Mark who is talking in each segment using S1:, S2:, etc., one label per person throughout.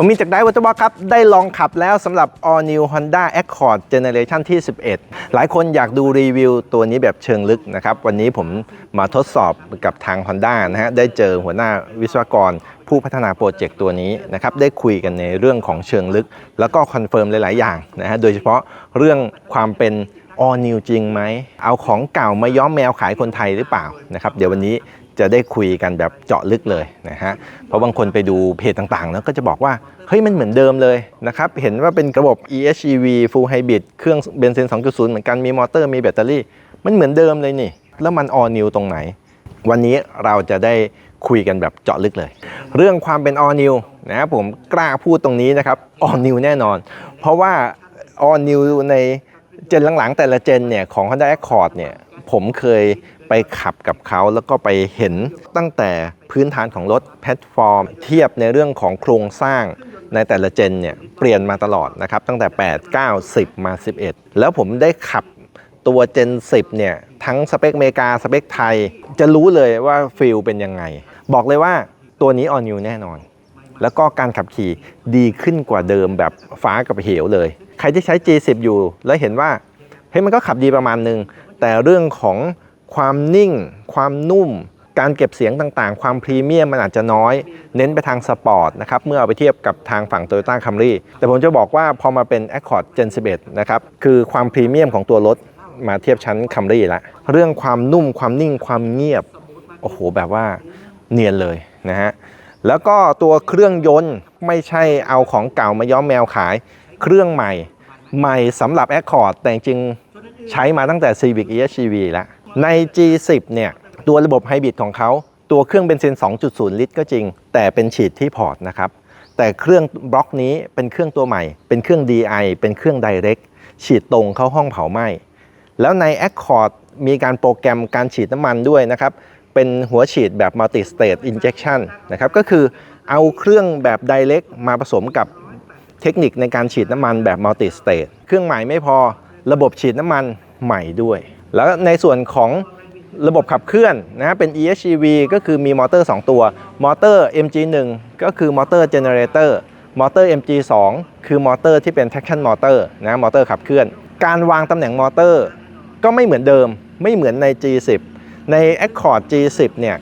S1: ผมมีจากได้วัตบอกครับ ได้ลองขับแล้วสำหรับ All New Honda Accord Generation ที่ 11 หลายคนอยากดูรีวิวตัวนี้แบบเชิงลึกนะครับ วันนี้ผมมาทดสอบกับทาง Honda นะฮะ ได้เจอหัวหน้าวิศวกรผู้พัฒนาโปรเจกต์ตัวนี้นะครับ ได้คุยกันในเรื่องของเชิงลึก แล้วก็คอนเฟิร์มหลาย ๆ อย่างนะฮะ โดยเฉพาะเรื่องความเป็น all new จริงไหม เอาของเก่ามาย้อมแมวขายคนไทยหรือเปล่านะครับ เดี๋ยววันนี้ จะได้คุยกันแบบเจาะลึกเลยนะฮะ เพราะบางคนไปดูเพจต่างๆ แล้วก็จะบอกว่า เฮ้ยมันเหมือนเดิมเลยนะครับ เห็นว่าเป็นระบบ EHEV Full Hybrid เครื่องเบนซิน 2.0 เหมือนกัน มีมอเตอร์ มีแบตเตอรี่ มันเหมือนเดิมเลยนี่ แล้วมัน all new ตรงไหน วันนี้เราจะได้คุยกันแบบเจาะลึกเลย เรื่องความเป็น all new นะผมกล้าพูดตรงนี้นะครับ all new แน่นอน เพราะว่า all new ในเจนหลังๆ แต่ละเจนเนี่ยของ Honda Accord เนี่ยผมเคย ไปขับกับเขาแล้วก็ไปเห็นตั้งแต่พื้นฐานของรถแพลตฟอร์ม เทียบในเรื่องของโครงสร้างในแต่ละเจนเนี่ยเปลี่ยนมาตลอดนะครับ ตั้งแต่ 8 9 10 มา 11 แล้วผมได้ขับตัวเจน 10 เนี่ย ทั้งสเปคเมกา สเปคไทย จะรู้เลยว่าฟิลเป็นยังไง บอกเลยว่าตัวนี้ all new แน่นอน แล้วก็การขับขี่ดีขึ้นกว่าเดิมแบบฟ้ากับเหวเลย ใครที่ใช้ G10 อยู่แล้วเห็นว่าเฮ้ยมันก็ขับดีประมาณนึง แต่เรื่องของ ความนิ่ง ความนุ่ม การเก็บเสียงต่างๆ ความพรีเมียมมันอาจจะน้อย เน้นไปทางสปอร์ตนะครับ เมื่อเอาไปเทียบกับทางฝั่ง Toyota Camry แต่ผมจะบอกว่าพอมาเป็น Accord Gen 11 นะครับ คือความพรีเมียมของตัวรถมาเทียบชั้น Camry ละ เรื่องความนุ่ม ความนิ่ง ความเงียบ โอ้โห แบบว่าเนียนเลยนะฮะ แล้วก็ตัวเครื่องยนต์ไม่ใช่เอาของเก่ามาย้อมแมวขาย เครื่องใหม่ ใหม่สำหรับ Accord แต่จริงใช้มาตั้งแต่ Civic EHEV แล้ว ใน G10 เนี่ยตัวระบบไฮบริดของเขาตัวเครื่องเบนซิน 2.0 ลิตรก็จริง แต่เป็นฉีดที่พอร์ตนะครับแต่เครื่องบล็อกนี้เป็นเครื่องตัวใหม่ เป็นเครื่อง DI เป็นเครื่อง Direct ฉีดตรงเข้าห้องเผาไหม้แล้วใน Accord มีการโปรแกรมการฉีดน้ำมันด้วยนะครับเป็นหัวฉีดแบบ multi state injection นะครับก็คือเอาเครื่องแบบ direct มาผสมกับเทคนิคในการฉีดน้ำมันแบบ multi state เครื่องใหม่ไม่พอระบบฉีดน้ำมันใหม่ด้วย แล้วในส่วนของระบบขับเคลื่อนนะเป็น EHEV ก็คือมีมอเตอร์ 2 ตัว มอเตอร์ MG1 ก็คือมอเตอร์เจเนเรเตอร์มอเตอร์ MG2 คือมอเตอร์ที่เป็น traction motor นะมอเตอร์ขับเคลื่อน การวางตำแหน่งมอเตอร์ ก็ไม่เหมือนเดิมไม่เหมือนใน G10 ใน Accord G10 เนี่ย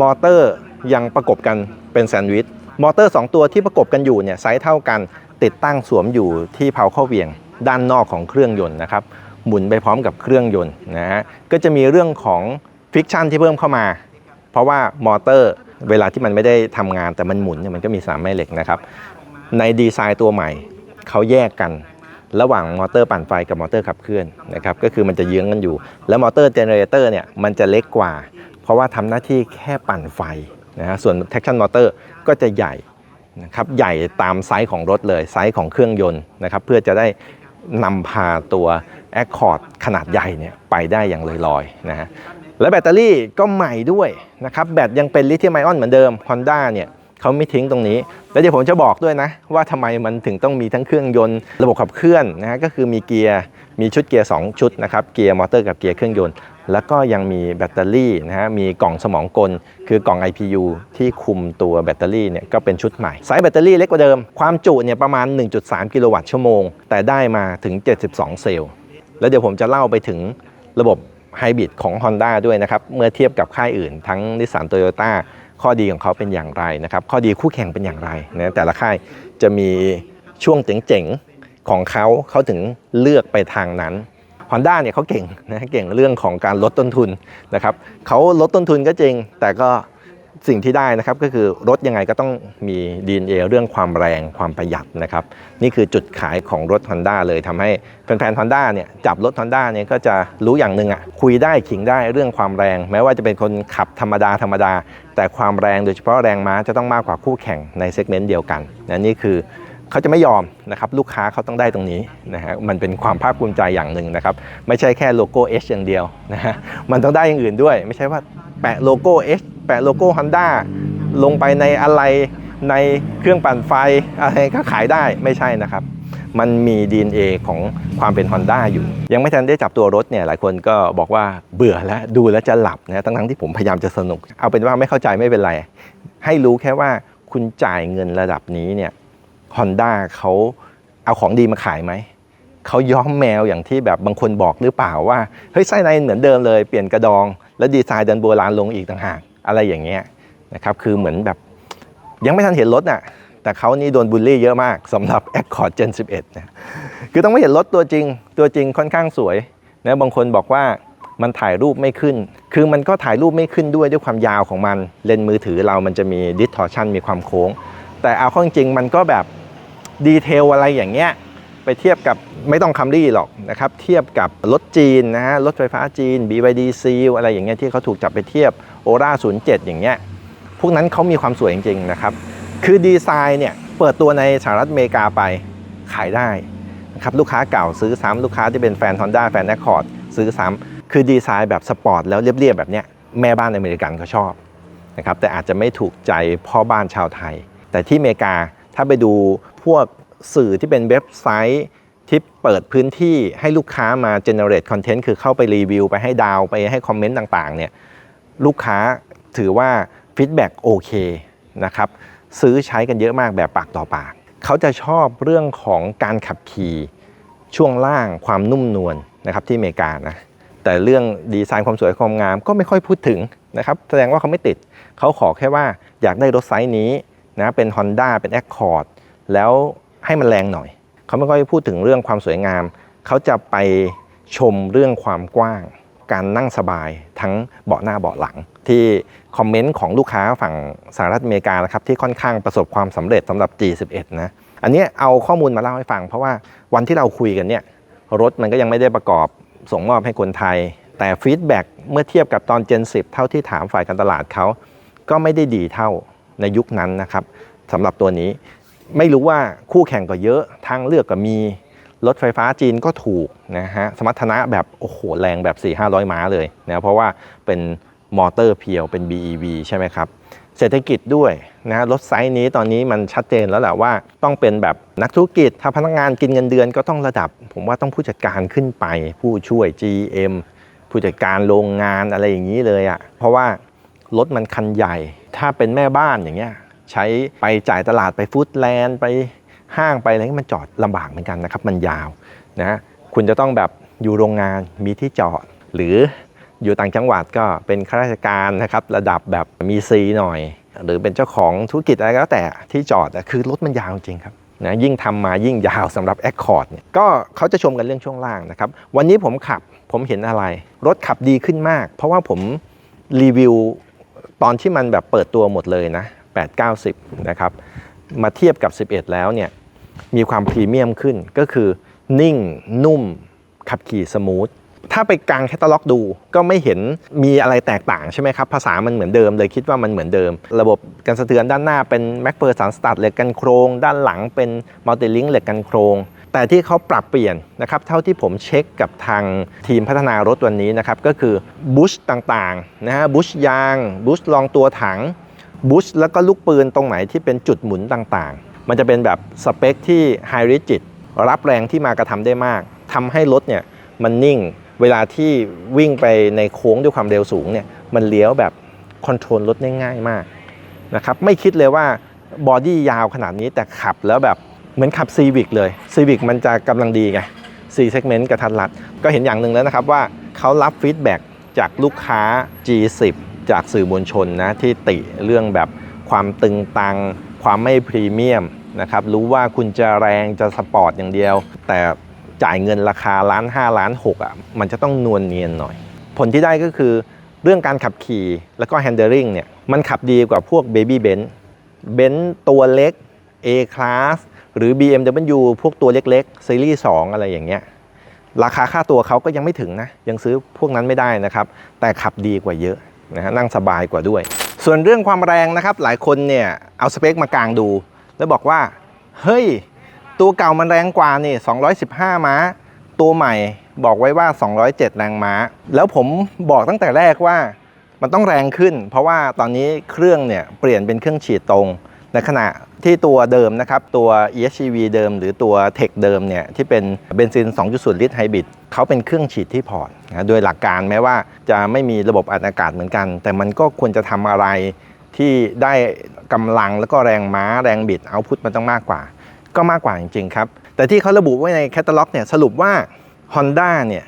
S1: มอเตอร์ยังประกบกันเป็นแซนด์วิชมอเตอร์ 2 ตัวที่ประกบกันอยู่เนี่ยไซส์เท่ากันติดตั้งสวมอยู่ที่เพาข้าเวียงด้านนอกของเครื่องยนต์นะครับ หมุนไปพร้อมกับเครื่องยนต์นะฮะก็จะมีเรื่องของฟิกชันที่เพิ่มเข้ามา เพราะว่ามอเตอร์เวลาที่มันไม่ได้ทำงานแต่มันหมุนเนี่ยมันก็มีสามแม่เหล็กนะครับ ในดีไซน์ตัวใหม่เขาแยกกันระหว่างมอเตอร์ปั่นไฟกับมอเตอร์ขับเคลื่อนนะครับก็คือมันจะเยื้องกันอยู่ แล้วมอเตอร์เจเนเรเตอร์เนี่ยมันจะเล็กกว่า เพราะว่าทำหน้าที่แค่ปั่นไฟนะฮะส่วน traction motor ก็จะใหญ่นะครับใหญ่ตามไซส์ของรถเลยไซส์ของเครื่องยนต์นะครับเพื่อจะได้ นำพาตัว Accord ขนาดใหญ่เนี่ยไปได้อย่างลอยๆนะฮะและแบตเตอรี่ก็ใหม่ด้วยนะครับแบตยังเป็นลิเธียมไอออนเหมือนเดิม Honda เนี่ยเขาไม่ทิ้งตรงนี้ แล้วเดี๋ยวผมจะบอกด้วยนะ ว่าทำไมมันถึงต้องมีทั้งเครื่องยนต์ระบบขับเคลื่อนนะฮะก็คือมีเกียร์ มีชุดเกียร์ 2 ชุดนะครับ เกียร์มอเตอร์กับเกียร์เครื่องยนต์ แล้วก็ยังมีแบตเตอรี่นะฮะ มีกล่องสมองกล คือกล่อง IPU ที่คุมตัวแบตเตอรี่เนี่ยก็เป็นชุดใหม่ ไซส์แบตเตอรี่เล็กกว่าเดิม ความจุเนี่ยประมาณ 1.3 กิโลวัตต์ชั่วโมง แต่ได้มาถึง 72 เซลล์ แล้วเดี๋ยวผมจะเล่าไปถึงระบบไฮบริดของ Honda ด้วยนะครับ เมื่อเทียบกับค่ายอื่น ทั้งนิสสันโตโยต้าข้อดีของเขาเป็นอย่างไรนะครับ ข้อดีคู่แข่งเป็นอย่างไรนะแต่ละค่ายจะมีช่วงเจ๋งๆ ของเขาเขาถึงเลือกไปทางนั้น Honda เนี่ยเขาเก่งนะเก่งเรื่องของการลดต้นทุนนะครับเขาลดต้นทุนก็จริง แต่ก็สิ่งที่ได้นะครับก็คือรถยังไงก็ต้องมี DNA เรื่องความแรงความประหยัดนะครับนี่คือจุดขายของรถ Honda เลยทำให้แฟนๆ Honda เนี่ยจับรถ Honda เนี่ยก็จะรู้อย่างหนึ่งอะคุยได้ขิงได้เรื่องความแรง แม้ว่าจะเป็นคนขับธรรมดาธรรมดา แต่ความแรงโดยเฉพาะแรงม้าจะต้องมากกว่าคู่แข่งในเซกเมนต์เดียวกันนะนี่คือ เขาจะไม่ยอมนะครับลูกค้าเขาต้องได้ตรงนี้นะฮะมันเป็นความภาคภูมิใจอย่างหนึ่งนะครับไม่ใช่แค่โลโก้ H อย่างเดียวนะฮะมันต้องได้อย่างอื่นด้วย ไม่ใช่ว่าแปะโลโก้ H แปะโลโก้ Honda ลงไปในอะไรในเครื่องปั่นไฟอะไรก็ขายได้ไม่ใช่นะครับ มันมี DNA ของความเป็น Honda อยู่ ยังไม่ทันได้จับตัวรถเนี่ยหลายคนก็บอกว่าเบื่อแล้วดูแล้วจะหลับนะทั้งที่ผมพยายามจะสนุก เอาเป็นว่าไม่เข้าใจไม่เป็นไร ให้รู้แค่ว่าคุณจ่ายเงินระดับนี้เนี่ย Honda เขาเอาของดีมาขายไหม เขาย้อมแมวอย่างที่แบบบางคนบอกหรือเปล่าว่า เฮ้ยไส้ในเหมือนเดิมเลยเปลี่ยนกระดอง แล้วดีไซน์เดินโบราณลงอีกต่างหากอะไรอย่างเงี้ยนะครับคือเหมือนแบบยังไม่ทันเห็นรถน่ะแต่เขานี่โดนบูลลี่เยอะมากสำหรับ Accord Gen 11นะคือต้องไม่เห็นรถตัวจริง ตัวจริงค่อนข้างสวยนะบางคนบอกว่ามันถ่ายรูปไม่ขึ้น คือมันก็ถ่ายรูปไม่ขึ้นด้วยด้วยความยาวของมัน เลนส์มือถือเรามันจะมี distortion มีความโค้ง แต่เอาข้าจริงมันก็แบบดีเทลอะไรอย่างเงี้ยไปเทียบกับไม่ต้องคัมรี่หรอกนะครับเทียบกับรถจีนนะฮะรถไฟฟ้าจีน BYD s e a อะไรอย่างเงี้ยที่เขาถูกจับไปเทียบ o r a 07 อย่างเงี้ยพวกนั้นเขามีความสวยจริงๆนะครับคือดีไซน์เนี่ยเปิดตัวในสหรัฐอเมริกาไปขายได้นะครับลูกค้าเก่าซื้อซ้ำลูกค้าที่เป็นแฟน Honda แฟน Accord ซื้อซ้ำคือดีไซน์แบบสปอร์ตแล้วเรียบๆแบบเนี้ยแม่บ้านอเมริกันเขาชอบนะครับแต่อาจจะไม่ถูกใจพ่อบ้านชาวไทย แต่ที่อเมริกาถ้าไปดูพวกสื่อที่เป็นเว็บไซต์ที่เปิดพื้นที่ให้ลูกค้ามา generate content คือเข้าไปรีวิว ไปให้ดาวไปให้คอมเมนต์ต่างๆเนี่ยลูกค้าถือว่าฟีดแบ็กโอเคนะครับซื้อใช้กันเยอะมากแบบปากต่อปาก เขาจะชอบเรื่องของการขับขี่ช่วงล่างความนุ่มนวลนะครับที่อเมริกานะแต่เรื่องดีไซน์ความสวยความงามก็ไม่ค่อยพูดถึงนะครับแสดงว่าเขาไม่ติด เขาขอแค่ว่าอยากได้รถไซส์นี้ นะเป็น Honda เป็น Accord แล้วให้มันแรงหน่อย เขาไม่ค่อยพูดถึงเรื่องความสวยงาม เขาจะไปชมเรื่องความกว้าง การนั่งสบายทั้งเบาะหน้าเบาะหลัง ที่คอมเมนต์ของลูกค้าฝั่งสหรัฐอเมริกานะครับที่ค่อนข้างประสบความสำเร็จสำหรับ G11 นะอันนี้เอาข้อมูลมาเล่าให้ฟัง เพราะว่าวันที่เราคุยกันเนี่ยรถมันก็ยังไม่ได้ประกอบส่งมอบให้คนไทย แต่ฟีดแบ็กเมื่อเทียบกับตอน Gen 10 เท่าที่ถามฝ่ายการตลาดเขาก็ไม่ได้ดีเท่า ในยุคนั้นนะครับสำหรับตัวนี้ ไม่รู้ว่าคู่แข่งก็เยอะทางเลือกก็มีรถไฟฟ้าจีนก็ถูกนะฮะสมรรถนะแบบโอ้โหแรงแบบ 4 5 0 0 ม้าเลยนะเพราะว่าเป็นมอเตอร์เพียวเป็น BEV ใช่ไหมครับ เศรษฐกิจด้วยนะรถไซส์นี้ตอนนี้มันชัดเจนแล้วแหละว่าต้องเป็นแบบนักธุรกิจ ถ้าพนักงานกินเงินเดือนก็ต้องระดับ ผมว่าต้องผู้จัดการขึ้นไป ผู้ช่วย GM ผู้จัดการโรงงานอะไรอย่างนี้เลยอะ่ะเพราะว่า รถมันคันใหญ่ ถ้าเป็นแม่บ้านอย่างเงี้ยใช้ไปจ่ายตลาดไปฟู้ดแลนด์ไปห้างไปอะไรเงี้ยมันจอดลำบากเหมือนกันนะครับ มันยาวนะคุณจะต้องแบบอยู่โรงงานมีที่จอด หรืออยู่ต่างจังหวัดก็เป็นข้าราชการนะครับ ระดับแบบมีซีหน่อย หรือเป็นเจ้าของธุรกิจอะไรก็แล้วแต่ที่จอดคือรถมันยาวจริงครับนะยิ่งทำมายิ่งยาวสำหรับ Accord เนี่ยก็เขาจะชมกันเรื่องช่วงล่างนะครับ วันนี้ผมขับผมเห็นอะไร รถขับดีขึ้นมาก เพราะว่าผมรีวิว ตอนที่มันแบบเปิดตัวหมดเลยนะ8 90นะครับมาเทียบกับ 11 แล้วเนี่ยมีความพรีเมียมขึ้นก็คือนิ่งนุ่มขับขี่สมูทถ้าไปกลางแคตตาล็อกดูก็ไม่เห็นมีอะไรแตกต่างใช่ไหมครับ ภาษามันเหมือนเดิมเลยคิดว่ามันเหมือนเดิม ระบบการสะเทือนด้านหน้าเป็นแม็กเ e อร์สันสตัดเหล็กกันโครง ด้านหลังเป็นมัลติลิงเหล็กกันโครง แต่ที่เขาปรับเปลี่ยนนะครับเท่าที่ผมเช็คกับทางทีมพัฒนารถวันนี้นะครับก็คือบูชต่างๆนะฮะบูชยางบูชรองตัวถังบูชแล้วก็ลูกปืนตรงไหนที่เป็นจุดหมุนต่างๆ มันจะเป็นแบบสเปคที่ไฮริจิตรับแรงที่มากระทำได้มากทำให้รถเนี่ยมันนิ่งเวลาที่วิ่งไปในโค้งด้วยความเร็วสูงเนี่ยมันเลี้ยวแบบคอนโทรลรถได้ง่ายมากนะครับไม่คิดเลยว่าบอดี้ยาวขนาดนี้แต่ขับแล้วแบบ เหมือนขับ Civic เลย Civic มันจะกำลังดีไง4 segment กระทัดรัด ก็เห็นอย่างหนึ่งแล้วนะครับว่าเขารับฟีดแบ็กจากลูกค้า G10 จากสื่อมวลชนนะที่ติเรื่องแบบความตึงตัง ความไม่พรีเมียมนะครับรู้ว่าคุณจะแรงจะสปอร์ตอย่างเดียว แต่จ่ายเงินราคาล้าน5ล้าน6อะมันจะต้องนวลเนียนหน่อย ผลที่ได้ก็คือเรื่องการขับขี่แล้วก็ handling เนี่ยมันขับดีกว่าพวก Baby Benz เบนซ์ตัวเล็ก A Class หรือ BMW พวกตัวเล็กๆซีรีส์2อะไรอย่างเงี้ยราคาค่าตัวเขาก็ยังไม่ถึงนะ ยังซื้อพวกนั้นไม่ได้นะครับ แต่ขับดีกว่าเยอะนะฮะนั่งสบายกว่าด้วย ส่วนเรื่องความแรงนะครับ หลายคนเนี่ยเอาสเปคมากลางดู แล้วบอกว่า เฮ้ย ตัวเก่ามันแรงกว่านี่ 215 ม้า ตัวใหม่บอกไว้ว่า 207 แรงม้า แล้วผมบอกตั้งแต่แรกว่ามันต้องแรงขึ้น เพราะว่าตอนนี้เครื่องเนี่ยเปลี่ยนเป็นเครื่องฉีดตรง ในขณะที่ตัวเดิมนะครับตัว EHEV เดิม หรือตัว Tech เดิมเนี่ยที่เป็นเบนซิน 2.0 ลิตรไฮบริดเขาเป็นเครื่องฉีดที่พอร์ตนะโดยหลักการแม้ว่าจะไม่มีระบบอัดอากาศเหมือนกัน แต่มันก็ควรจะทำอะไรที่ได้กำลังแล้วก็แรงม้าแรงบิดเอาพุทมันต้องมากกว่า ก็มากกว่าจริงๆครับ แต่ที่เขาระบุไว้ในแคตตาล็อกเนี่ยสรุปว่า Honda เนี่ย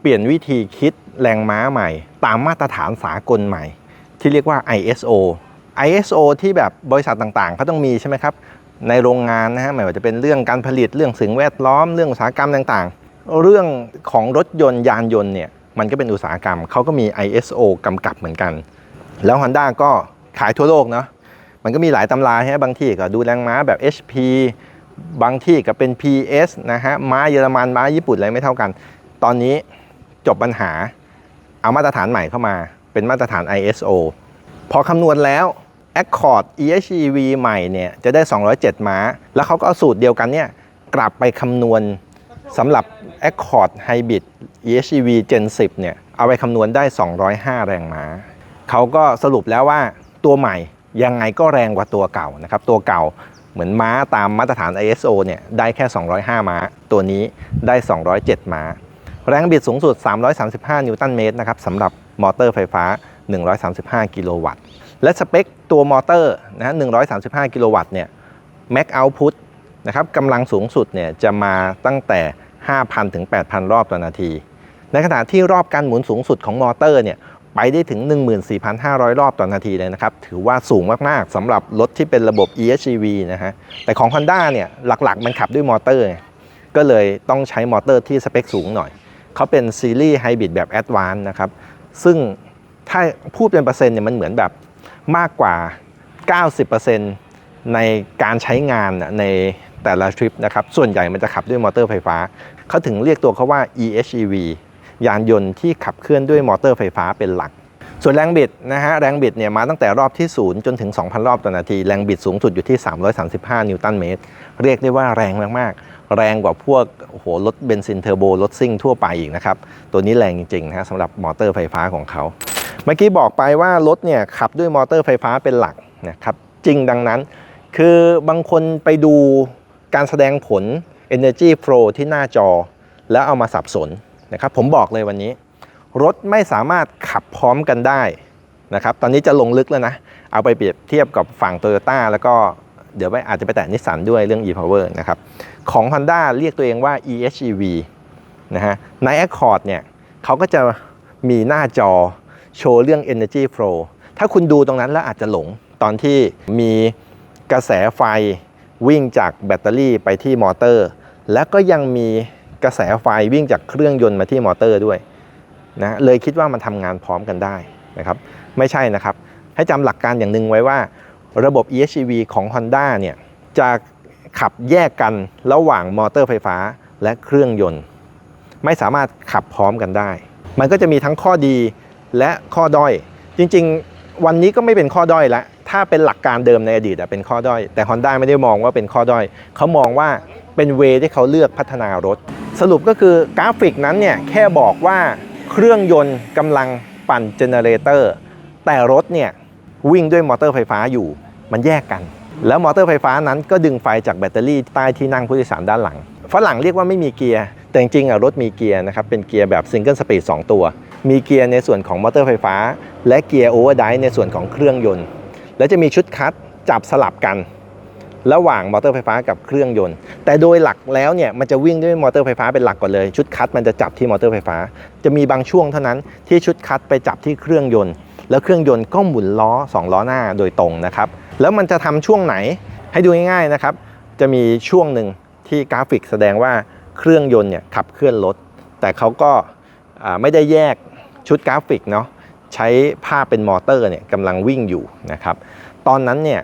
S1: เปลี่ยนวิธีคิดแรงม้าใหม่ ตามมาตรฐานสากลใหม่ ที่เรียกว่า ISO ISO ที่แบบบริษัทต่างๆเขาต้องมีใช่ไหมครับในโรงงานนะฮะไม่ว่าจะเป็นเรื่องการผลิตเรื่องสิ่งแวดล้อมเรื่องอุตสาหกรรมต่างๆ เรื่องของรถยนต์ยานยนต์เนี่ยมันก็เป็นอุตสาหกรรมเขาก็มี ISO กำกับเหมือนกัน แล้ว Honda ก็ขายทั่วโลกเนาะมันก็มีหลายตำราใช่ไหมบางที่ก็ดูแรงม้าแบบ HP บางที่ก็เป็น PS นะฮะม้าเยอรมันม้าญี่ปุ่นอะไรไม่เท่ากัน ตอนนี้จบปัญหาเอามาตรฐานใหม่เข้ามา เป็นมาตรฐาน ISO พอคำนวณแล้ว Accord EHEV ใหม่เนี่ยจะได้ 207 ม้า แล้วเขาก็เอาสูตรเดียวกันเนี่ยกลับไปคำนวณสำหรับ Accord Hybrid EHEV Gen 10 เนี่ยเอาไปคำนวณได้ 205 แรงม้า เขาก็สรุปแล้วว่าตัวใหม่ยังไงก็แรงกว่าตัวเก่านะครับ ตัวเก่าเหมือนม้าตามมาตรฐาน ISO เนี่ยได้แค่ 205 ม้า ตัวนี้ได้ 207 ม้า แรงบิดสูงสุด 335 นิวตันเมตรนะครับสำหรับมอเตอร์ไฟฟ้า 135 กิโลวัตต์ และสเปคตัวมอเตอร์นะฮะ135 กิโลวัตต์เนี่ย Max Output นะครับกำลังสูงสุดเนี่ยจะมาตั้งแต่ 5,000 ถึง 8,000 รอบต่อนาที ในขณะที่รอบการหมุนสูงสุดของมอเตอร์เนี่ยไปได้ถึง 14,500 รอบต่อนาทีเลยนะครับ ถือว่าสูงมาก ๆสำหรับรถที่เป็นระบบ EHEV นะฮะ แต่ของ Honda เนี่ยหลัก ๆ มันขับด้วยมอเตอร์ ก็เลยต้องใช้มอเตอร์ที่สเปคสูงหน่อย เขาเป็นซีรีส์ไฮบริดแบบ Advanced นะครับ ซึ่งถ้าพูดเป็นเปอร์เซ็นต์เนี่ยมันเหมือนแบบ มากกว่า 90%ในการใช้งานในแต่ละทริปนะครับส่วนใหญ่มันจะขับด้วยมอเตอร์ไฟฟ้า เขาถึงเรียกตัวเขาว่า EHEV ยานยนต์ที่ขับเคลื่อนด้วยมอเตอร์ไฟฟ้าเป็นหลัก ส่วนแรงบิดนะฮะแรงบิดเนี่ยมาตั้งแต่รอบที่ 0 จนถึง 2,000 รอบต่อนาที แรงบิดสูงสุดอยู่ที่ 335 นิวตันเมตร เรียกได้ว่าแรงมาก ๆ แรงกว่าพวกโอ้โหรถเบนซินเทอร์โบรถซิ่งทั่วไปอีกนะครับ ตัวนี้แรงจริงๆนะฮะสำหรับมอเตอร์ไฟฟ้าของเขา เมื่อกี้บอกไปว่ารถเนี่ยขับด้วยมอเตอร์ไฟฟ้าเป็นหลักนะครับจริงดังนั้น คือบางคนไปดูการแสดงผล Energy Flow ที่หน้าจอ แล้วเอามาสับสนนะครับผมบอกเลยวันนี้ รถไม่สามารถขับพร้อมกันได้นะครับตอนนี้จะลงลึกแล้วนะ เอาไปเปรียบเทียบกับฝั่ง Toyota แล้วก็เดี๋ยวไปอาจจะไปแตะนิสสันด้วยเรื่อง e-power นะครับของ Honda เรียกตัวเองว่า EHEV นะฮะใน Accord เนี่ยเขาก็จะมีหน้าจอ โชว์เรื่อง Energy Flow ถ้าคุณดูตรงนั้นแล้วอาจจะหลงตอนที่มีกระแสไฟวิ่งจากแบตเตอรี่ไปที่มอเตอร์ แล้วก็ยังมีกระแสไฟวิ่งจากเครื่องยนต์มาที่มอเตอร์ด้วยนะเลยคิดว่ามันทำงานพร้อมกันได้นะครับไม่ใช่นะครับ ให้จำหลักการอย่างหนึ่งไว้ว่า ระบบ EHEV ของ Honda เนี่ยจะขับแยกกันระหว่างมอเตอร์ไฟฟ้าและเครื่องยนต์ ไม่สามารถขับพร้อมกันได้ มันก็จะมีทั้งข้อดี และข้อด้อย จริง ๆ วันนี้ก็ไม่เป็นข้อด้อยละถ้าเป็นหลักการเดิมในอดีตเป็นข้อด้อย แต่ Honda ไม่ได้มองว่าเป็นข้อด้อย เขามองว่าเป็นเวที่เขาเลือกพัฒนารถ สรุปก็คือกราฟิกนั้นเนี่ยแค่บอกว่าเครื่องยนต์กำลังปั่นเจเนเรเตอร์แต่รถเนี่ยวิ่งด้วยมอเตอร์ไฟฟ้าอยู่ มันแยกกัน แล้วมอเตอร์ไฟฟ้านั้นก็ดึงไฟจากแบตเตอรี่ใต้ที่นั่งผู้โดยสารด้านหลังฝรั่งเรียกว่าไม่มีเกียร์แต่จริงๆอะรถมีเกียร์นะครับเป็นเกียร์แบบซิงเกิลสปีด2ตัว มีเกียร์ในส่วนของมอเตอร์ไฟฟ้า และเกียร์โอเวอร์ไดในส่วนของเครื่องยนต์ แล้วจะมีชุดคัดจับสลับกัน ระหว่างมอเตอร์ไฟฟ้ากับเครื่องยนต์ แต่โดยหลักแล้วเนี่ยมันจะวิ่งด้วยมอเตอร์ไฟฟ้าเป็นหลักก่อนเลย ชุดคัดมันจะจับที่มอเตอร์ไฟฟ้า จะมีบางช่วงเท่านั้นที่ชุดคัดไปจับที่เครื่องยนต์ แล้วเครื่องยนต์ก็หมุนล้อ 2 ล้อหน้าโดยตรงนะครับแล้วมันจะทำช่วงไหนให้ดูง่ายๆนะครับจะมีช่วงหนึ่งที่กราฟิกแสดงว่าเครื่องยนต์เนี่ยขับเคลื่อนรถแต่เขาก็ไม่ได้แยก ชุดกราฟิกเนาะใช้ภาพเป็นมอเตอร์เนี่ยกำลังวิ่งอยู่นะครับตอนนั้นเนี่ย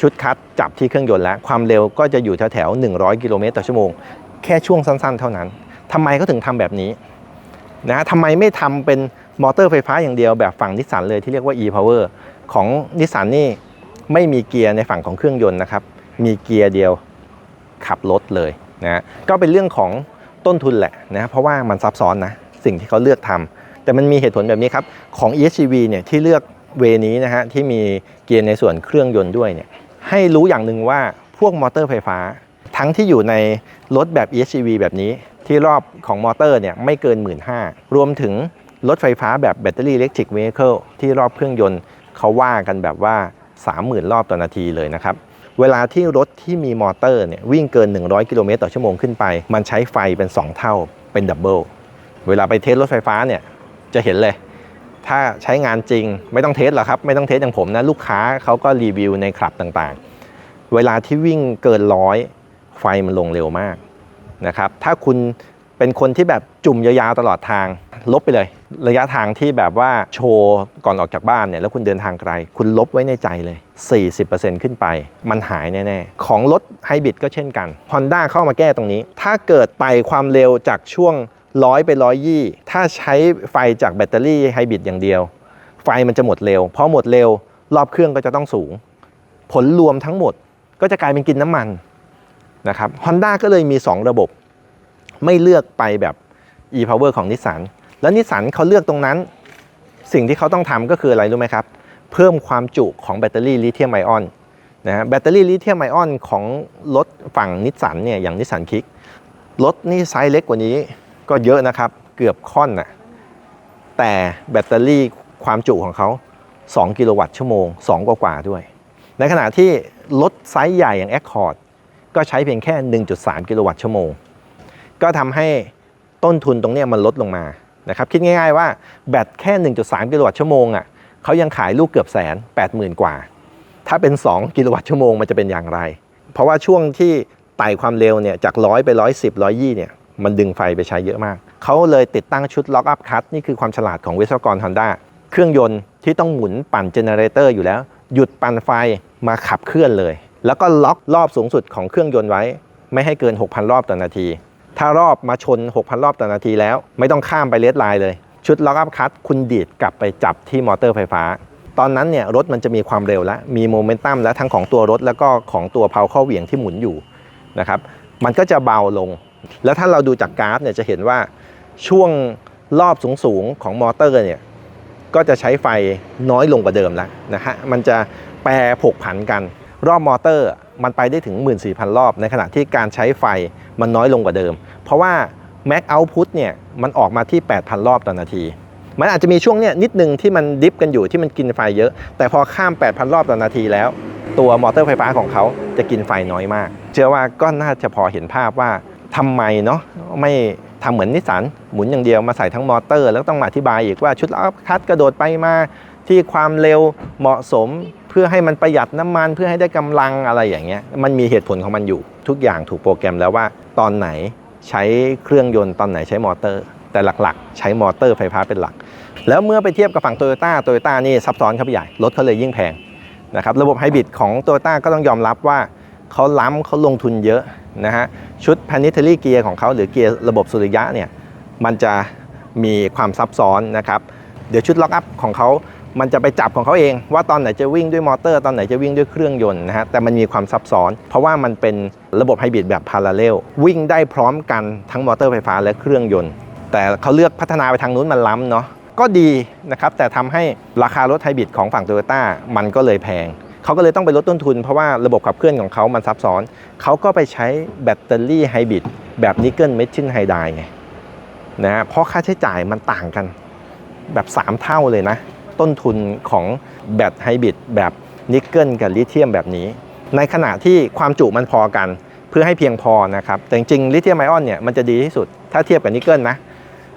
S1: ชุดคัดจับที่เครื่องยนต์แล้ว ความเร็วก็จะอยู่แถวๆ100 กิโลเมตรต่อชั่วโมง แค่ช่วงสั้นๆ เท่านั้นทำไมเขาถึงทำแบบนี้นะทำไมไม่ทำเป็นมอเตอร์ไฟฟ้าอย่างเดียวแบบฝั่งนิสสันเลยที่เรียกว่า e-power ของนิสสันนี่ไม่มีเกียร์ในฝั่งของเครื่องยนต์นะครับ มีเกียร์เดียวขับรถเลยนะก็เป็นเรื่องของต้นทุนแหละนะเพราะว่ามันซับซ้อนนะสิ่งที่เขาเลือกทำ แต่มันมีเหตุผลแบบนี้ครับ ของ EHEV เนี่ยที่เลือกเวนี้นะฮะที่มีเกียร์ในส่วนเครื่องยนต์ด้วยเนี่ยให้รู้อย่างหนึ่งว่าพวกมอเตอร์ไฟฟ้า ทั้งที่อยู่ในรถแบบ EHEV แบบนี้ ที่รอบของมอเตอร์เนี่ยไม่เกิน 1 5ื่นรวมถึงรถไฟฟ้าแบบแบตเตอรี่อิเล็กทริกเว i เคิลที่รอบเครื่องยนต์เขาว่ากันแบบว่า 30,000 รอบต่อนาทีเลยนะครับ เวลาที่รถที่มีมอเตอร์เนี่ยวิ่งเกิน 100 กิโลเมตรต่อชั่วโมงขึ้นไป มันใช้ไฟเป็น 2 เท่าเป็นดับเบิลเวลาไปเทสรถไฟฟ้าเนี่ย จะเห็นเลย ถ้าใช้งานจริงไม่ต้องเทสหรอกครับ ไม่ต้องเทสอย่างผมนะ ลูกค้าเขาก็รีวิวในคลับต่างๆ เวลาที่วิ่งเกินร้อยไฟมันลงเร็วมากนะครับ ถ้าคุณเป็นคนที่แบบจุ่มยาวๆตลอดทาง ลบไปเลย ระยะทางที่แบบว่าโชว์ก่อนออกจากบ้านเนี่ยแล้วคุณเดินทางไกล คุณลบไว้ในใจเลย 40%ขึ้นไป มันหายแน่ๆ ของรถไฮบริดก็เช่นกัน Honda เข้ามาแก้ตรงนี้ ถ้าเกิดไปความเร็วจากช่วง ร้อยไปร้อยยี่ถ้าใช้ไฟจากแบตเตอรี่ไฮบริดอย่างเดียว ไฟมันจะหมดเร็วพอหมดเร็ว รอบเครื่องก็จะต้องสูง ผลรวมทั้งหมดก็จะกลายเป็นกินน้ำมันนะครับ Honda ก็เลยมี 2 ระบบ ไม่เลือกไปแบบ e-power ของนิสสันแล้วนิสสันเขาเลือกตรงนั้น สิ่งที่เขาต้องทำก็คืออะไรรู้ไหมครับ เพิ่มความจุของแบตเตอรี่ลิเธียมไอออนนะฮะแบตเตอรี่ลิเธียมไอออนของรถฝั่งนิสสันเนี่ยอย่างนิสสันคิกรถนี่ไซส์เล็กกว่านี้ ก็เยอะนะครับเกือบค่อนน่ะแต่แบตเตอรี่ความจุของเขา 2 กิโลวัตต์ชั่วโมง 2 กว่าๆด้วย ในขณะที่รถไซส์ใหญ่อย่าง Accord ก็ใช้เพียงแค่ 1.3 กิโลวัตต์ชั่วโมง ก็ทำให้ต้นทุนตรงนี้มันลดลงมานะครับคิดง่ายๆว่าแบตแค่ 1.3 กิโลวัตต์ชั่วโมงอะเขายังขายลูกเกือบแสน80,000 กว่า ถ้าเป็น 2 กิโลวัตต์ชั่วโมงมันจะเป็นอย่างไร เพราะว่าช่วงที่ไต่ความเร็วเนี่ยจาก 100 ไป 110 120เนี่ย มันดึงไฟไปใช้เยอะมาก เขาเลยติดตั้งชุดล็อกอัพคั t นี่คือความฉลาดของวิศวกร Honda เครื่องยนต์ที่ต้องหมุนปั่นเจเนเรเตอร์อยู่แล้ว หยุดปั่นไฟมาขับเคลื่อนเลย แล้วก็ล็อกรอบสูงสุดของเครื่องยนต์ไว้ ไม่ให้เกิน 6,000 รอบต่อนาที ถ้ารอบมาชน 6,000 รอบต่อนาทีแล้ว ไม่ต้องข้ามไปเลสไลน์เลย ชุดล็อกอัพคั t คุณดีดกลับไปจับที่มอเตอร์ไฟฟ้า ตอนนั้นเนี่ยรถมันจะมีความเร็วแล้วมีโมเมนตัมแล้วทั้งของตัวรถแล้วก็ของตัวเพาเข้าเหวี่ยงที่หมุนอยู่นะครับมันก็จะเบาลง แล้วถ้าเราดูจากกราฟเนี่ยจะเห็นว่าช่วงรอบสูงๆของมอเตอร์เนี่ยก็จะใช้ไฟน้อยลงกว่าเดิมแล้วนะฮะมันจะแปรผกผันกัน รอบมอเตอร์มันไปได้ถึง 14,000 รอบ ในขณะที่การใช้ไฟมันน้อยลงกว่าเดิม เพราะว่า Max Output เนี่ยมันออกมาที่ 8,000 รอบต่อนาที มันอาจจะมีช่วงเนี้ยนิดนึงที่มันดิฟกันอยู่ที่มันกินไฟเยอะ แต่พอข้าม 8,000 รอบต่อนาทีแล้ว ตัวมอเตอร์ไฟฟ้าของเขาจะกินไฟน้อยมาก เชื่อว่าก็น่าจะพอเห็นภาพว่า ทำไมเนาะไม่ทำเหมือนนิสสันหมุนอย่างเดียวมาใส่ทั้งมอเตอร์ แล้วต้องมาอธิบายอีกว่าชุดอัพคัดกระโดดไปมาที่ความเร็วเหมาะสมเพื่อให้มันประหยัดน้ำมันเพื่อให้ได้กำลังอะไรอย่างเงี้ยมันมีเหตุผลของมันอยู่ ทุกอย่างถูกโปรแกรมแล้วว่าตอนไหนใช้เครื่องยนต์ตอนไหนใช้มอเตอร์ แต่หลักๆ ใช้มอเตอร์ไฟฟ้าเป็นหลัก แล้วเมื่อไปเทียบกับฝั่งโตโยต้าโตโยต้านี่ซับซ้อนเข้าไปใหญ่รถเขาเลยยิ่งแพงนะครับระบบไฮบริดของ t o y ต้าก็ต้องยอมรับว่าเขาล้ำเขาลงทุนเยอะ นะฮะชุด planetary gear ของเขาหรือเกียร์ระบบสุริยะเนี่ยมันจะมีความซับซ้อนนะครับเดี๋ยวชุดล็อกอัพของเขามันจะไปจับของเขาเอง ว่าตอนไหนจะวิ่งด้วยมอเตอร์ ตอนไหนจะวิ่งด้วยเครื่องยนต์นะฮะแต่มันมีความซับซ้อน เพราะว่ามันเป็นระบบไฮบริดแบบพาราเรลวิ่งได้พร้อมกันทั้งมอเตอร์ไฟฟ้าและเครื่องยนต์ แต่เขาเลือกพัฒนาไปทางนู้นมันล้ำเนาะก็ดีนะครับแต่ทำให้ราคารถไฮบริดของฝั่งโตโยต้ามันก็เลยแพง เขาก็เลยต้องไปลดต้นทุนเพราะว่าระบบขับเคลื่อนของเขามันซับซ้อน เขาก็ไปใช้แบตเตอรี่ไฮบริดแบบนิกเกิลเมทิลไฮไดไงนะฮะเพราะค่าใช้จ่ายมันต่างกันแบบ 3 เท่าเลยนะ ต้นทุนของแบตไฮบริดแบบนิกเกิลกับลิเธียมแบบนี้ ในขณะที่ความจุมันพอกันเพื่อให้เพียงพอนะครับ แต่จริงๆลิเธียมไอออนเนี่ยมันจะดีที่สุดถ้าเทียบกับนิกเกิลนะ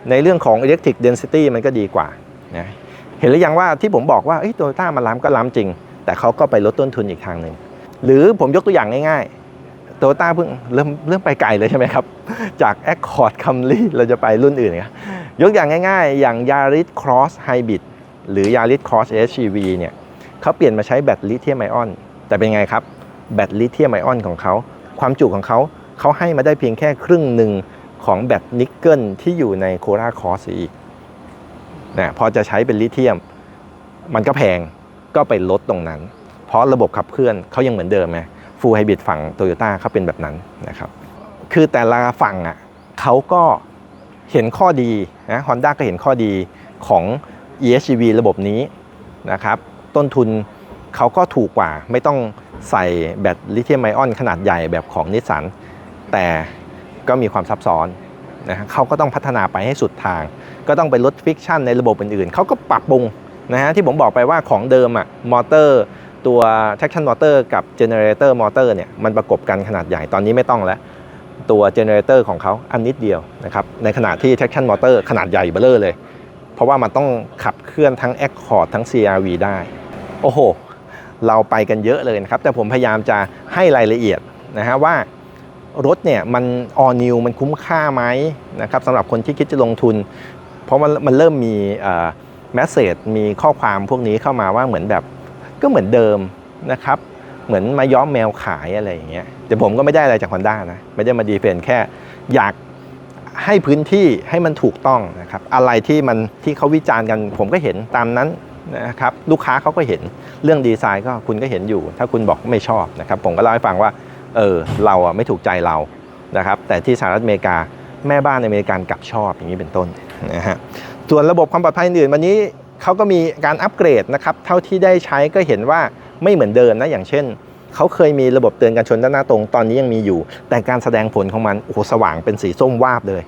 S1: ในเรื่องของ electric density มันก็ดีกว่านะเห็นหรือยังว่าที่ผมบอกว่าโตโยต้ามันล้ำก็ล้ำจริง แต่เขาก็ไปลดต้นทุนอีกทางหนึ่ง หรือผมยกตัวอย่างง่ายๆโตโยต้าเพิ่งเริ่มเริ่มไปไกลเลยใช่ไหมครับ จาก Accord Camry เราจะไปรุ่นอื่นครับยกอย่างง่ายๆ อย่าง Yaris Cross Hybrid หรือ Yaris Cross SUV เนี่ยเขาเปลี่ยนมาใช้แบตลิเธียมไอออน แต่เป็นไงครับ แบตลิเธียมไอออนของเขา ความจุของเขาเขาให้มาได้เพียงแค่ครึ่งหนึ่งของแบตนิกเกิลที่อยู่ในโคราคอสอีกนะพอจะใช้เป็นลิเธียม มันก็แพง ก็ไปลดตรงนั้น เพราะระบบขับเคลื่อนเขายังเหมือนเดิมไงฟูลไฮบริดฝั่งโตโยต้าเขาเป็นแบบนั้นนะครับคือแต่ละฝั่งอะเขาก็เห็นข้อดีนะฮอนด้าก็เห็นข้อดีของ EHEV ระบบนี้นะครับต้นทุนเขาก็ถูกกว่า ไม่ต้องใส่แบตลิเธียมไอออนขนาดใหญ่แบบของนิสสันแต่ก็มีความซับซ้อนนะฮะเขาก็ต้องพัฒนาไปให้สุดทาง ก็ต้องไปลดฟิกชันในระบบอื่นๆเขาก็ปรับปรุง นะฮะที่ผมบอกไปว่าของเดิมอะมอเตอร์ตัว traction motor กับ generator motor เนี่ยมันประกบกันขนาดใหญ่ตอนนี้ไม่ต้องแล้ว ตัว generator ของเขาอันนิดเดียวนะครับในขณะที่ traction motor ขนาดใหญ่เบ้อเร่อเลย เพราะว่ามันต้องขับเคลื่อนทั้ง Accord ทั้ง CRV ได้ โอ้โห เราไปกันเยอะเลยนะครับ แต่ผมพยายามจะให้รายละเอียดนะฮะว่ารถเนี่ยมัน all new มันคุ้มค่าไหมนะครับสำหรับคนที่คิดจะลงทุน เพราะมันมันเริ่มมี แมสเซจมีข้อความพวกนี้เข้ามาว่าเหมือนแบบก็เหมือนเดิมนะครับ เหมือนมาย้อมแมวขายอะไรอย่างเงี้ยแต่ผมก็ไม่ได้อะไรจาก Honda นะ ไม่ได้มาดีเฟนแค่อยากให้พื้นที่ให้มันถูกต้องนะครับ อะไรที่มันที่เขาวิจารณ์กัน ผมก็เห็นตามนั้นนะครับลูกค้าเขาก็เห็นเรื่องดีไซน์ก็คุณก็เห็นอยู่ ถ้าคุณบอกไม่ชอบนะครับ ผมก็เล่าให้ฟังว่าเออเราอะไม่ถูกใจเรานะครับ แต่ที่สหรัฐอเมริกาแม่บ้านอเมริกันกลับชอบอย่างนี้เป็นต้นนะฮะ ส่วนระบบความปลอดภัยอื่นวันนี้เขาก็มีการอัปเกรดนะครับเท่าที่ได้ใช้ก็เห็นว่าไม่เหมือนเดิมนะอย่างเช่นเขาเคยมีระบบเตือนการชนด้านหน้าตรงตอนนี้ยังมีอยู่ แต่การแสดงผลของมันโอ้โหสว่างเป็นสีส้มวาบเลย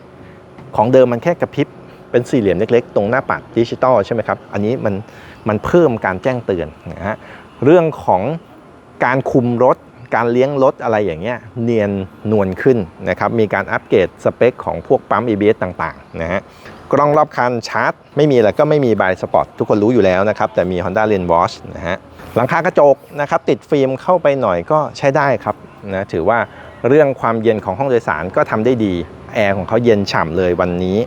S1: ของเดิมมันแค่กระพริบเป็นสี่เหลี่ยมเล็ก ๆ ตรงหน้าปัดดิจิตอลใช่ไหมครับอันนี้มันมันเพิ่มการแจ้งเตือนนะฮะเรื่องของการคุมรถ การเลี้ยงรถอะไรอย่างเงี้ยเนียนนวลขึ้นนะครับมีการอัปเกรดสเปคของพวกปั๊ม ABS ต่างๆนะฮะ กล้องรอบคันชาร์จ ไม่มีแล้วก็ไม่มีบายสปอร์ตทุกคนรู้อยู่แล้วนะครับ แต่มี Honda Lane Watch นะฮะหลังคากระจกนะครับติดฟิล์มเข้าไปหน่อยก็ใช้ได้ครับนะถือว่าเรื่องความเย็นของห้องโดยสารก็ทำได้ดีแอร์ของเขาเย็นฉ่ำเลยวันนี้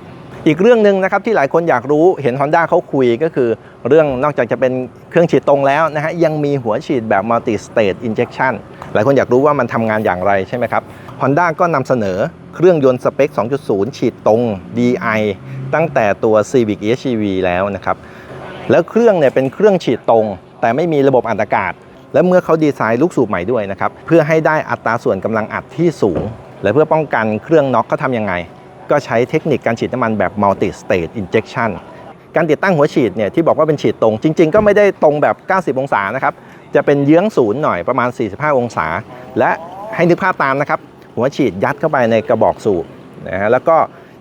S1: อีกเรื่องหนึ่งนะครับที่หลายคนอยากรู้เห็น Honda เขาคุยก็คือ เรื่องนอกจากจะเป็นเครื่องฉีดตรงแล้วนะฮะยังมีหัวฉีดแบบ multi stage injection หลายคนอยากรู้ว่ามันทำงานอย่างไรใช่ไหมครับ Honda ก็นำเสนอเครื่องยนต์สเปค 2.0 ฉีดตรง DI ตั้งแต่ตัว Civic EHEV แล้วนะครับ แล้วเครื่องเนี่ยเป็นเครื่องฉีดตรง แต่ไม่มีระบบอัดอากาศ และเมื่อเขาดีไซน์ลูกสูบใหม่ด้วยนะครับ เพื่อให้ได้อัตราส่วนกำลังอัดที่สูง และเพื่อป้องกันเครื่องน็อกเขาทำยังไง ก็ใช้เทคนิคการฉีดน้ำมันแบบ multi stage injection การติดตั้งหัวฉีดเนี่ยที่บอกว่าเป็นฉีดตรง จริง ๆ ก็ไม่ได้ตรงแบบ 90 องศานะครับจะเป็นเยื้องศูนย์หน่อยประมาณ 45 องศา และให้นึกภาพตามนะครับ หัวฉีดยัดเข้าไปในกระบอกสูบนะฮะแล้วก็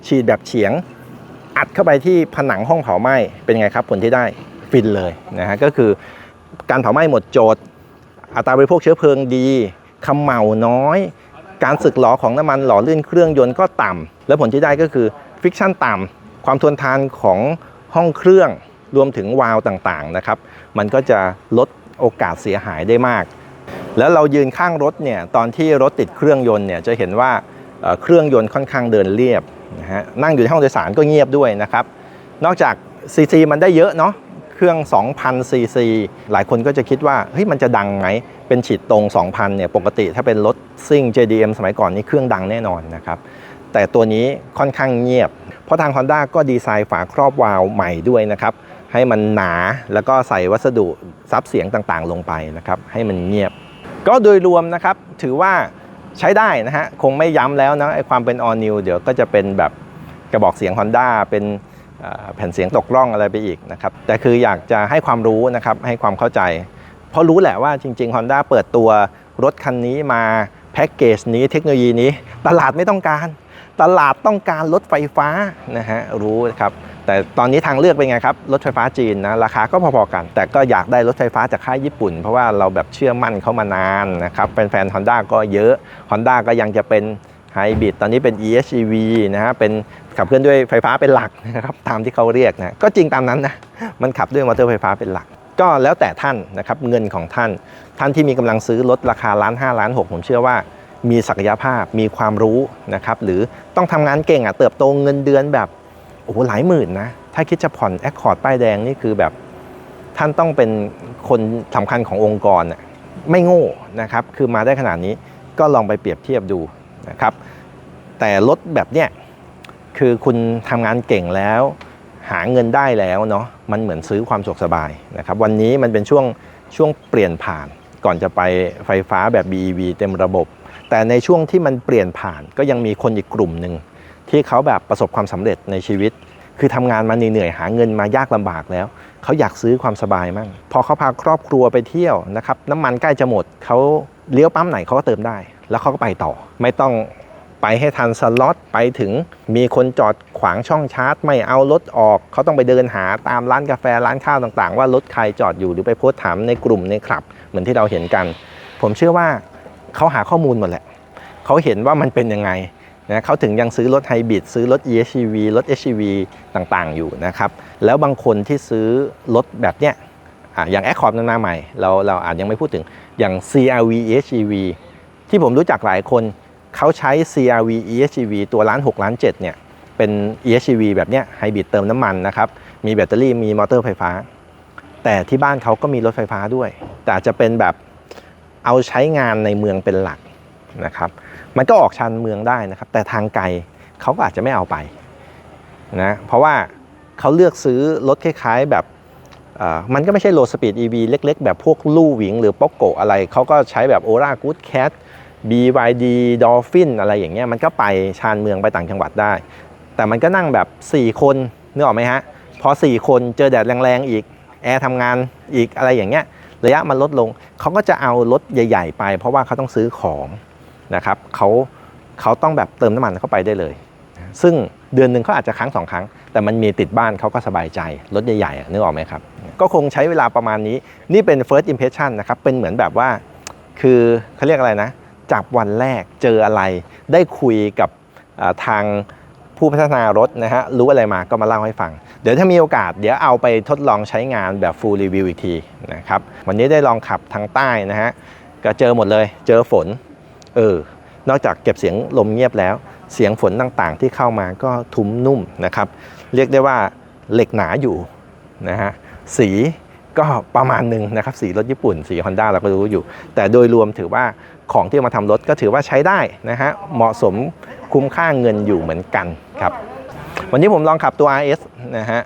S1: ฉีดแบบเฉียง อัดเข้าไปที่ผนังห้องเผาไหม้เป็นไงครับผลที่ได้ฟินเลยนะฮะก็คือการเผาไหม้หมดโจทย์ อัตราบริโภคเชื้อเพลิงดีคำเหมาน้อย การสึกหลอของน้ำมันหล่อลื่นเครื่องยนต์ก็ต่ำและผลที่ได้ก็คือฟิกชันต่ำความทนทานของห้องเครื่องรวมถึงวาล์วต่างๆนะครับ มันก็จะลดโอกาสเสียหายได้มาก แล้วเรายืนข้างรถเนี่ยตอนที่รถติดเครื่องยนต์เนี่ยจะเห็นว่าเอ่อเครื่องยนต์ค่อนข้างเดินเรียบนะฮะนั่งอยู่ในห้องโดยสารก็เงียบด้วยนะครับ นอกจากซีซีมันได้เยอะเนาะเครื่อง 2,000 ซีซี หลายคนก็จะคิดว่า เฮ้ย มันจะดังไหม เป็นฉีดตรง 2,000 เนี่ย ปกติถ้าเป็นรถซิ่ง JDM สมัยก่อนนี่เครื่องดังแน่นอนนะครับ แต่ตัวนี้ค่อนข้างเงียบ เพราะทาง Honda ก็ดีไซน์ฝาครอบวาล์วใหม่ด้วยนะครับ ให้มันหนา แล้วก็ใส่วัสดุซับเสียงต่างๆ ลงไปนะครับ ให้มันเงียบ ก็โดยรวมนะครับ ถือว่า ใช้ได้นะฮะ คงไม่ย้ำแล้วนะไอความเป็น all new เดี๋ยวก็จะเป็นแบบกระบอกเสียง Honda เป็นแผ่นเสียงตกร่องอะไรไปอีกนะครับ แต่คืออยากจะให้ความรู้นะครับ ให้ความเข้าใจ เพราะรู้แหละว่าจริง ๆ Honda เปิดตัวรถคันนี้มาแพ็กเกจนี้เทคโนโลยีนี้ ตลาดไม่ต้องการ ตลาดต้องการรถไฟฟ้านะฮะรู้ครับ แต่ตอนนี้ทางเลือกเป็นไงครับ รถไฟฟ้าจีนนะราคาก็พอๆกัน แต่ก็อยากได้รถไฟฟ้าจากค่ายญี่ปุ่น เพราะว่าเราแบบเชื่อมั่นเขามานานนะครับแฟนๆ Honda ก็เยอะ Honda ก็ยังจะเป็นไฮบริดตอนนี้เป็น EHEV นะฮะเป็นขับเคลื่อนด้วยไฟฟ้าเป็นหลักนะครับตามที่เขาเรียกนะก็จริงตามนั้นนะมันขับด้วยมอเตอร์ไฟฟ้าเป็นหลัก ก็แล้วแต่ท่านนะครับเงินของท่าน ท่านที่มีกำลังซื้อรถราคาล้านห้าล้านหกผมเชื่อว่ามีศักยภาพมีความรู้นะครับหรือต้องทำงานเก่งอะเติบโตเงินเดือนแบบ โอ้โหหลายหมื่นนะ ถ้าคิดจะผ่อนแอคคอร์ดป้ายแดงนี่คือแบบท่านต้องเป็นคนสำคัญขององค์กรน่ะไม่โง่นะครับ คือมาได้ขนาดนี้ก็ลองไปเปรียบเทียบดูนะครับ แต่รถแบบเนี้ยคือคุณทำงานเก่งแล้ว หาเงินได้แล้วเนาะมันเหมือนซื้อความสุขสบายนะครับ วันนี้มันเป็นช่วงช่วงเปลี่ยนผ่านก่อนจะไปไฟฟ้าแบบ BEV เต็มระบบ แต่ในช่วงที่มันเปลี่ยนผ่านก็ยังมีคนอีกกลุ่มหนึ่ง ที่เขาแบบประสบความสำเร็จในชีวิต คือทำงานมาเหนื่อยๆหาเงินมายากลำบากแล้ว เขาอยากซื้อความสบายมั่ง พอเขาพาครอบครัวไปเที่ยวนะครับน้ำมันใกล้จะหมดเขาเลี้ยวปั๊มไหนเขาก็เติมได้ แล้วเขาก็ไปต่อ ไม่ต้องไปให้ทันสล็อตไปถึงมีคนจอดขวางช่องชาร์จ ไม่เอารถออก เขาต้องไปเดินหาตามร้านกาแฟร้านข้าวต่างๆ ว่ารถใครจอดอยู่หรือไปโพสถามในกลุ่มในคลับ เหมือนที่เราเห็นกัน ผมเชื่อว่าเขาหาข้อมูลหมดแหละเขาเห็นว่ามันเป็นยังไง นะเขาถึงยังซื้อรถไฮบริดซื้อรถ EHEV รถ HEV ต่างๆ อยู่นะครับ แล้วบางคนที่ซื้อรถแบบเนี้ยอย่าง Accord นั้นมาใหม่ เราเราอาจยังไม่พูดถึงอย่าง CRV EHEV ที่ผมรู้จักหลายคนเขาใช้ CRV EHEV ตัวล้าน6ล้าน7เนี่ยเป็น EHEV แบบเนี้ยไฮบริดเติมน้ำมันนะครับ มีแบตเตอรี่มีมอเตอร์ไฟฟ้า แต่ที่บ้านเขาก็มีรถไฟฟ้าด้วย แต่จะเป็นแบบเอาใช้งานในเมืองเป็นหลักนะครับ มันก็ออกชานเมืองได้นะครับ แต่ทางไกลเขาก็อาจจะไม่เอาไปนะเพราะว่าเขาเลือกซื้อรถคล้ายๆแบบมันก็ไม่ใช่โลสปีด EV เล็ก ๆ แบบพวกลู่หวิง หรือป๊อกโกอะไร เขาก็ใช้แบบ Ora Good Cat BYD Dolphin อะไรอย่างเงี้ยมันก็ไปชานเมืองไปต่างจังหวัดได้ แต่มันก็นั่งแบบ 4 คนนึกออกไหมฮะ พอ 4 คนเจอแดดแรงๆอีก แอร์ทำงานอีกอะไรอย่างเงี้ยระยะมันลดลง เขาก็จะเอารถใหญ่ ๆ ไป เพราะว่าเขาต้องซื้อของ นะครับเขาเขาต้องแบบเติมน้ำมันเข้าไปได้เลย ซึ่งเดือนหนึ่งเขาอาจจะครั้งสองครั้ง แต่มันมีติดบ้านเขาก็สบายใจ รถใหญ่ๆนึกออกไหมครับ ก็คงใช้เวลาประมาณนี้ นี่เป็น first impression นะครับ เป็นเหมือนแบบว่า คือเขาเรียกอะไรนะ จากวันแรกเจออะไร ได้คุยกับทางผู้พัฒนารถนะฮะ รู้อะไรมาก็มาเล่าให้ฟัง เดี๋ยวถ้ามีโอกาส เดี๋ยวเอาไปทดลองใช้งานแบบ full review อีกทีนะครับ วันนี้ได้ลองขับทางใต้นะฮะ ก็เจอหมดเลย เจอฝน เออนอกจากเก็บเสียงลมเงียบแล้ว เสียงฝนต่างๆ ที่เข้ามาก็ทุ้มนุ่มนะครับ เรียกได้ว่าเหล็กหนาอยู่นะฮะสีก็ประมาณหนึ่งนะครับสีรถญี่ปุ่นสี Honda เราก็รู้อยู่ แต่โดยรวมถือว่าของที่มาทำรถก็ถือว่าใช้ได้นะฮะเหมาะสมคุ้มค่าเงินอยู่เหมือนกันครับ วันนี้ผมลองขับตัว RS นะฮะ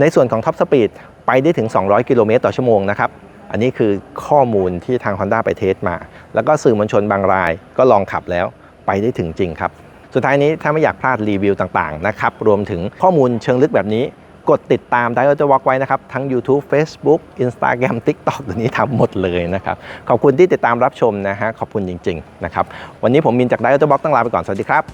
S1: ในส่วนของ Top Speed ไปได้ถึง 200 กิโลเมตรต่อชั่วโมงนะครับ อันนี้คือข้อมูลที่ทาง Honda ไปเทสมา แล้วก็สื่อมวลชนบางรายก็ลองขับแล้วไปได้ถึงจริงครับ สุดท้ายนี้ถ้าไม่อยากพลาดรีวิวต่างๆนะครับรวมถึงข้อมูลเชิงลึกแบบนี้ กดติดตาม d i o t Walk ไว้นะครับ ทั้ง YouTube Facebook Instagram TikTok ตัวนี้ทำหมดเลยนะครับ ขอบคุณที่ติดตามรับชมนะฮะขอบคุณจริง ๆ นะครับ วันนี้ผมมินจาก d i o t Walk ต้องลาไปก่อนสวัสดีครับ